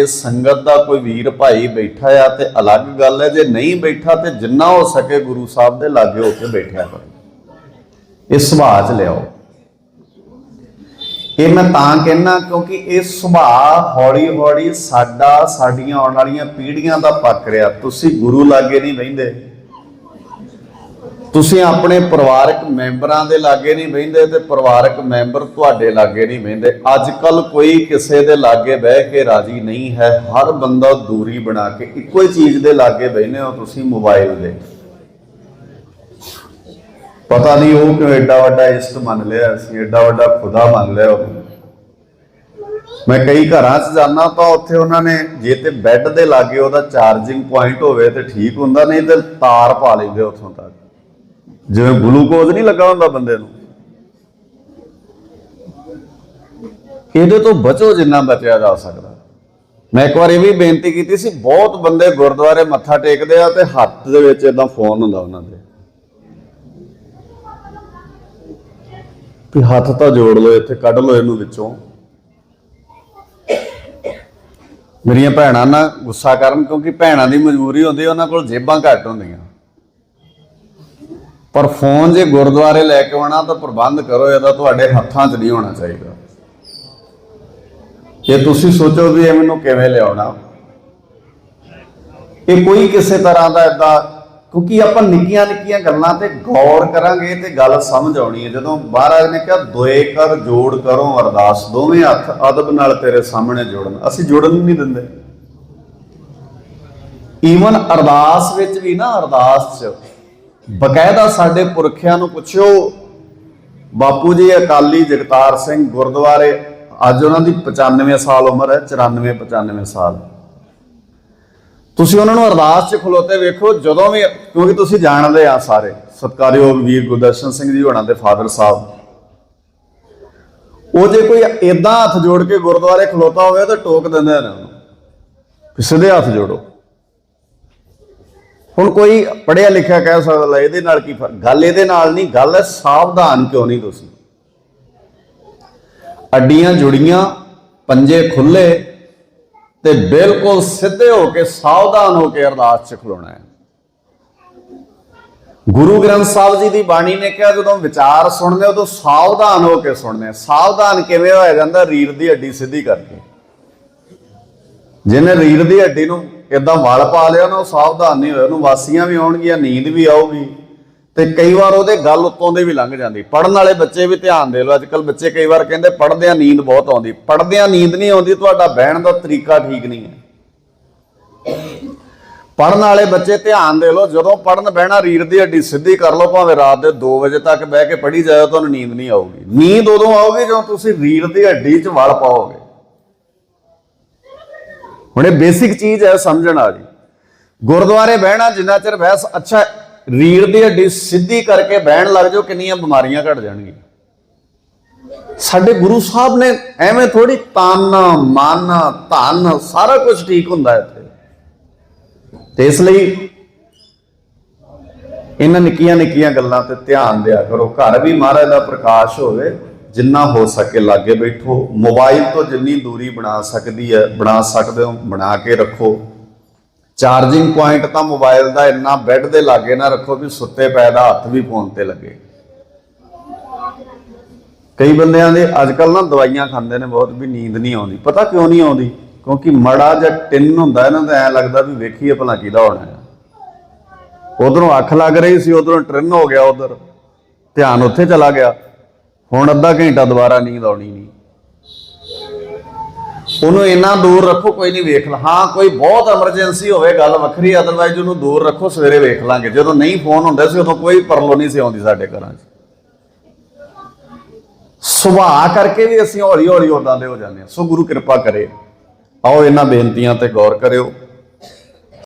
ਇਹ ਸੰਗਤ ਦਾ ਕੋਈ ਵੀਰ ਭਾਈ ਬੈਠਾ ਆ ਤੇ ਅਲੱਗ ਗੱਲ ਹੈ, ਜੇ ਨਹੀਂ ਬੈਠਾ ਤੇ ਜਿੰਨਾ ਹੋ ਸਕੇ ਗੁਰੂ ਸਾਹਿਬ ਦੇ ਲਾਗੇ ਹੋ ਕੇ ਬੈਠਿਆ ਕਰੋ। ਇਹ ਸੁਭਾਅ ਚ ਲਿਆਓ। ਇਹ ਮੈਂ ਤਾਂ ਕਹਿਣਾ ਕਿਉਂਕਿ ਇਹ ਸੁਭਾਅ ਹੌਲੀ ਹੌਲੀ ਸਾਡਾ, ਸਾਡੀਆਂ ਆਉਣ ਵਾਲੀਆਂ ਪੀੜ੍ਹੀਆਂ ਦਾ ਪੱਕ ਰਿਹਾ। ਤੁਸੀਂ ਗੁਰੂ ਲਾਗੇ ਨਹੀਂ ਬਹਿੰਦੇ। ਤੁਸੀਂ ਆਪਣੇ ਪਰਿਵਾਰਕ ਮੈਂਬਰਾਂ ਦੇ ਲਾਗੇ ਨਹੀਂ ਬਹਿੰਦੇ ਤੇ ਪਰਿਵਾਰਕ ਮੈਂਬਰ ਤੁਹਾਡੇ ਲਾਗੇ ਨਹੀਂ ਬਹਿੰਦੇ। ਅੱਜ ਕੱਲ ਕੋਈ ਕਿਸੇ ਦੇ ਲਾਗੇ ਬਹਿ ਕੇ ਰਾਜੀ ਨਹੀਂ ਹੈ। ਹਰ ਬੰਦਾ ਦੂਰੀ ਬਣਾ ਕੇ ਇੱਕੋ ਹੀ ਚੀਜ਼ ਦੇ ਲਾਗੇ ਬਹਿੰਦੇ ਹੋ ਤੁਸੀਂ ਮੋਬਾਈਲ ਦੇ। ਪਤਾ ਨਹੀਂ ਉਹ ਕਿਉਂ ਐਡਾ ਵੱਡਾ ਇਸ਼ਟ ਮੰਨ ਲਿਆ, ਅਸੀਂ ਐਡਾ ਵੱਡਾ ਖੁਦਾ ਮੰਨ ਲਿਆ ਉਹਨੂੰ ਮੈਂ ਕਈ ਘਰਾਂ 'ਚ ਜਾਂਦਾ ਤਾਂ ਉੱਥੇ ਉਹਨਾਂ ਨੇ ਜੇ ਤੇ ਬੈੱਡ ਦੇ ਲਾਗੇ ਉਹਦਾ ਚਾਰਜਿੰਗ ਪੁਆਇੰਟ ਹੋਵੇ ਤੇ ਠੀਕ ਹੁੰਦਾ, ਨਹੀਂ ਤੇ ਤਾਰ ਪਾ ਲੈਂਦੇ ਉੱਥੋਂ ਤੱਕ। ਜਿਵੇਂ ਗਲੂਕੋਜ਼ ਨਹੀਂ ਲੱਗਾ ਹੁੰਦਾ ਬੰਦੇ ਨੂੰ। ਇਹਦੇ ਤੋਂ ਬਚੋ ਜਿੰਨਾ ਬਚਿਆ ਜਾ ਸਕਦਾ। ਮੈਂ ਇੱਕ ਵਾਰ ਇਹ ਵੀ ਬੇਨਤੀ ਕੀਤੀ ਸੀ, ਬਹੁਤ ਬੰਦੇ ਗੁਰਦੁਆਰੇ ਮੱਥਾ ਟੇਕਦੇ ਆ ਤੇ ਹੱਥ ਦੇ ਵਿੱਚ ਇਦਾਂ ਫੋਨ ਹੁੰਦਾ ਉਹਨਾਂ ਦੇ। ਵੀ ਹੱਥ ਤਾਂ ਜੋੜ ਲਓ, ਇੱਥੇ ਕੱਢ ਲਓ ਇਹਨੂੰ ਵਿੱਚੋਂ। ਮੇਰੀਆਂ ਭੈਣਾਂ ਨਾ ਗੁੱਸਾ ਕਰਨ ਕਿਉਂਕਿ ਭੈਣਾਂ ਦੀ ਮਜਬੂਰੀ ਹੁੰਦੀ ਉਹਨਾਂ ਕੋਲ ਜੇਬਾਂ ਘੱਟ ਹੁੰਦੀਆਂ। ਪਰ ਫੋਨ ਜੇ ਗੁਰਦੁਆਰੇ ਲੈ ਕੇ ਆਉਣਾ ਤਾਂ ਪ੍ਰਬੰਧ ਕਰੋ, ਇਹਦਾ ਤੁਹਾਡੇ ਹੱਥਾਂ 'ਚ ਨਹੀਂ ਹੋਣਾ ਚਾਹੀਦਾ। ਜੇ ਤੁਸੀਂ ਸੋਚੋ ਵੀ ਇਹ ਮੈਨੂੰ ਕਿਵੇਂ ਲਿਆਉਣਾ। ਇਹ ਕੋਈ ਕਿਸੇ ਤਰ੍ਹਾਂ ਦਾ ਇਦਾਂ ਕਿਉਂਕਿ ਆਪਾਂ ਨਿੱਕੀਆਂ ਨਿੱਕੀਆਂ ਗੱਲਾਂ ਤੇ ਗੌਰ ਕਰਾਂਗੇ ਤੇ ਗੱਲ ਸਮਝ ਆਉਣੀ ਹੈ। ਜਦੋਂ ਮਹਾਰਾਜ ਨੇ ਕਿਹਾ, ਦੋਏ ਕਰ, ਜੋੜ ਕਰੋ, ਅਰਦਾਸ, ਦੋਵੇਂ ਹੱਥ ਅਦਬ ਨਾਲ ਤੇਰੇ ਸਾਹਮਣੇ ਜੋੜਨ। ਅਸੀਂ ਜੋੜਨ ਨਹੀਂ ਦਿੰਦੇ। ਈਵਨ ਅਰਦਾਸ ਵਿੱਚ ਵੀ ਨਾ, ਅਰਦਾਸ 'ਚ ਬਕਾਇਦਾ ਸਾਡੇ ਪੁਰਖਿਆਂ ਨੂੰ ਪੁੱਛਿਓ, ਬਾਪੂ ਜੀ, ਅਕਾਲੀ ਜਗਤਾਰ ਸਿੰਘ ਗੁਰਦੁਆਰੇ, ਅੱਜ ਉਹਨਾਂ ਦੀ 95 ਸਾਲ ਉਮਰ ਹੈ 94 95 ਸਾਲ। ਤੁਸੀਂ ਉਹਨਾਂ ਨੂੰ ਅਰਦਾਸ 'ਚ ਖਲੋਤੇ ਵੇਖੋ, ਜਦੋਂ ਵੀ, ਕਿਉਂਕਿ ਤੁਸੀਂ ਜਾਣਦੇ ਆ ਸਾਰੇ, ਸਤਕਾਰਯੋਗ ਵੀਰ ਗੁਰਦਰਸ਼ਨ ਸਿੰਘ ਜੀ ਹੋਣਾ ਦੇ ਫਾਦਰ ਸਾਹਿਬ। ਉਹ ਜੇ ਕੋਈ ਇਦਾਂ ਹੱਥ ਜੋੜ ਕੇ ਗੁਰਦੁਆਰੇ ਖਲੋਤਾ ਹੋਵੇ, ਤਾਂ ਟੋਕ ਦਿੰਦੇ ਨੇ ਉਹਨੂੰ। ਵੀ ਸਿੱਧੇ ਹੱਥ ਜੋੜੋ। ਹੁਣ ਕੋਈ ਪੜਿਆ ਲਿਖਿਆ ਕਹਿ ਸਕਦਾ, ਇਹਦੇ ਨਾਲ ਕੀ ਫ਼ਰਕ? ਗੱਲ ਇਹਦੇ ਨਾਲ ਨਹੀਂ, ਗੱਲ ਹੈ ਸਾਵਧਾਨ ਕਿਉਂ ਨਹੀਂ ਤੁਸੀਂ? ਅੱਡੀਆਂ ਜੁੜੀਆਂ, ਪੰਜੇ ਖੁੱਲੇ ਤੇ ਬਿਲਕੁਲ ਸਿੱਧੇ ਹੋ ਕੇ, ਸਾਵਧਾਨ ਹੋ ਕੇ ਅਰਦਾਸ 'ਚ ਖਲੋਣਾ ਹੈ। ਗੁਰੂ ਗ੍ਰੰਥ ਸਾਹਿਬ ਜੀ ਦੀ ਬਾਣੀ ਨੇ ਕਿਹਾ, ਜਦੋਂ ਵਿਚਾਰ ਸੁਣਦੇ ਹੋ ਤਾਂ ਸਾਵਧਾਨ ਹੋ ਕੇ ਸੁਣਦੇ ਸਾਵਧਾਨ ਕਿਵੇਂ ਹੋਇਆ ਜਾਂਦਾ? ਰੀੜ ਦੀ ਹੱਡੀ ਸਿੱਧੀ ਕਰਕੇ। ਜਿਹਨੇ ਰੀੜ ਦੀ ਹੱਡੀ ਨੂੰ ਇਦਾਂ ਵਲ ਪਾ ਲਿਆ ਨਾ, ਉਹ ਸਾਵਧਾਨ ਨਹੀਂ ਹੋਇਆ, ਉਹਨੂੰ ਵਾਸੀਆਂ ਵੀ ਆਉਣਗੀਆਂ, ਨੀਂਦ ਵੀ ਆਊਗੀ। ਤੇ ਕਈ ਵਾਰ ਉਹਦੇ ਗੱਲ ਉੱਤੋਂ ਦੇ ਵੀ ਲੰਘ ਜਾਂਦੀ। ਪੜਨ ਵਾਲੇ ਬੱਚੇ ਵੀ ਧਿਆਨ ਦੇ ਲਓ ਅੱਜਕੱਲ ਬੱਚੇ ਕਈ ਵਾਰ ਕਹਿੰਦੇ ਪੜਦਿਆਂ ਨੀਂਦ ਬਹੁਤ ਆਉਂਦੀ। ਪੜਦਿਆਂ ਨੀਂਦ ਨਹੀਂ ਆਉਂਦੀ, ਤੁਹਾਡਾ ਬਹਿਣ ਦਾ ਤਰੀਕਾ ਠੀਕ ਨਹੀਂ ਹੈ। ਪੜਨ ਵਾਲੇ ਬੱਚੇ ਧਿਆਨ ਦੇ ਲਓ, ਜਦੋਂ ਪੜਨ ਬਹਿਣਾ ਰੀੜ ਦੀ ਹੱਡੀ ਸਿੱਧੀ ਕਰ ਲਓ, ਭਾਵੇਂ ਰਾਤ ਦੇ 2 ਵਜੇ ਤੱਕ ਬਹਿ ਕੇ ਪੜ੍ਹੀ ਜਾਓ ਤੁਹਾਨੂੰ ਨੀਂਦ ਨਹੀਂ ਆਊਗੀ। ਨੀਂਦ ਉਦੋਂ ਆਊਗੀ ਜਦੋਂ ਤੁਸੀਂ ਰੀੜ ਦੀ ਹੱਡੀ 'ਚ ਵਲ ਪਾਓਗੇ। ਹੁਣ ਇਹ ਬੇਸਿਕ ਚੀਜ਼ ਹੈ ਸਮਝਣ ਵਾਲੀ। ਗੁਰਦੁਆਰੇ ਬਹਿਣਾ ਜਿੰਨਾ ਚਿਰ ਬਹਿਸ, ਅੱਛਾ, ਰੀੜ ਦੀ ਹੱਡੀ ਸਿੱਧੀ ਕਰਕੇ ਬਹਿਣ ਲੱਗ ਜਾਓ, ਕਿੰਨੀਆਂ ਬਿਮਾਰੀਆਂ ਘਟ ਜਾਣਗੀਆਂ। ਸਾਡੇ ਗੁਰੂ ਸਾਹਿਬ ਨੇ ਐਵੇਂ ਥੋੜੀ ਤਨ, ਮਨ, ਧਨ, ਸਾਰਾ ਕੁਝ ਠੀਕ ਹੁੰਦਾ ਇੱਥੇ। ਤੇ ਇਸ ਲਈ ਇਹਨਾਂ ਨਿੱਕੀਆਂ ਨਿੱਕੀਆਂ ਗੱਲਾਂ ਤੇ ਧਿਆਨ ਦਿਆ ਕਰੋ। ਘਰ ਵੀ ਮਹਾਰਾਜ ਦਾ ਪ੍ਰਕਾਸ਼ ਹੋਵੇ ਜਿੰਨਾ ਹੋ ਸਕੇ ਲਾਗੇ ਬੈਠੋ। ਮੋਬਾਈਲ ਤੋਂ ਜਿੰਨੀ ਦੂਰੀ ਬਣਾ ਸਕਦੀ ਹੈ, ਬਣਾ ਸਕਦੇ ਹੋ, ਬਣਾ ਕੇ ਰੱਖੋ। ਚਾਰਜਿੰਗ ਪੁਆਇੰਟ ਤਾਂ ਮੋਬਾਈਲ ਦਾ ਇੰਨਾ ਬੈੱਡ ਦੇ ਲਾਗੇ ਨਾ ਰੱਖੋ ਵੀ ਸੁੱਤੇ ਪੈ ਦਾ ਹੱਥ ਵੀ ਫੋਨ ਤੇ ਲੱਗੇ। ਕਈ ਬੰਦਿਆਂ ਦੇ ਅੱਜ ਕੱਲ ਨਾ ਦਵਾਈਆਂ ਖਾਂਦੇ ਨੇ ਬਹੁਤ ਵੀ ਨੀਂਦ ਨਹੀਂ ਆਉਂਦੀ। ਪਤਾ ਕਿਉਂ ਨਹੀਂ ਆਉਂਦੀ? ਕਿਉਂਕਿ ਮੜਾ ਜਾਂ ਟਿੰਨ ਹੁੰਦਾ ਇਹਨਾਂ ਦਾ ਐ ਲੱਗਦਾ ਵੀ ਵੇਖੀਏ ਭਲਾ ਕਿਹਦਾ ਹੋਣਾ ਹੈ। ਉਧਰੋਂ ਅੱਖ ਲੱਗ ਰਹੀ ਸੀ, ਉਧਰੋਂ ਟ੍ਰਿਨ ਹੋ ਗਿਆ ਉਧਰ। ਧਿਆਨ ਉੱਥੇ ਚਲਾ ਗਿਆ। ਹੁਣ ਅੱਧਾ ਘੰਟਾ ਦੁਬਾਰਾ ਨੀਂਦ ਆਉਣੀ ਨਹੀਂ। ਉਹਨੂੰ ਇੰਨਾ ਦੂਰ ਰੱਖੋ, ਕੋਈ ਨਹੀਂ ਵੇਖ ਲਾ। ਹਾਂ, ਕੋਈ ਬਹੁਤ ਐਮਰਜੈਂਸੀ ਹੋਵੇ, ਗੱਲ ਵੱਖਰੀ ਅਦਰਵਾਈਜ਼ ਉਹਨੂੰ ਦੂਰ ਰੱਖੋ, ਸਵੇਰੇ ਵੇਖ ਲਾਂਗੇ। ਜਦੋਂ ਨਹੀਂ ਫੋਨ ਹੁੰਦਾ ਸੀ, ਉਦੋਂ ਕੋਈ ਪਰਲੋ ਨਹੀਂ ਸੀ ਆਉਂਦੀ ਸਾਡੇ ਘਰਾਂ 'ਚ। ਸੁਭਾਅ ਕਰਕੇ ਵੀ ਅਸੀਂ ਹੌਲੀ ਹੌਲੀ ਉਦਾਂ ਦੇ ਹੋ ਜਾਂਦੇ ਹਾਂ। ਸੋ ਗੁਰੂ ਕਿਰਪਾ ਕਰੇ। ਆਓ, ਇਹਨਾਂ ਬੇਨਤੀਆਂ ਤੇ ਗੌਰ ਕਰਿਓ।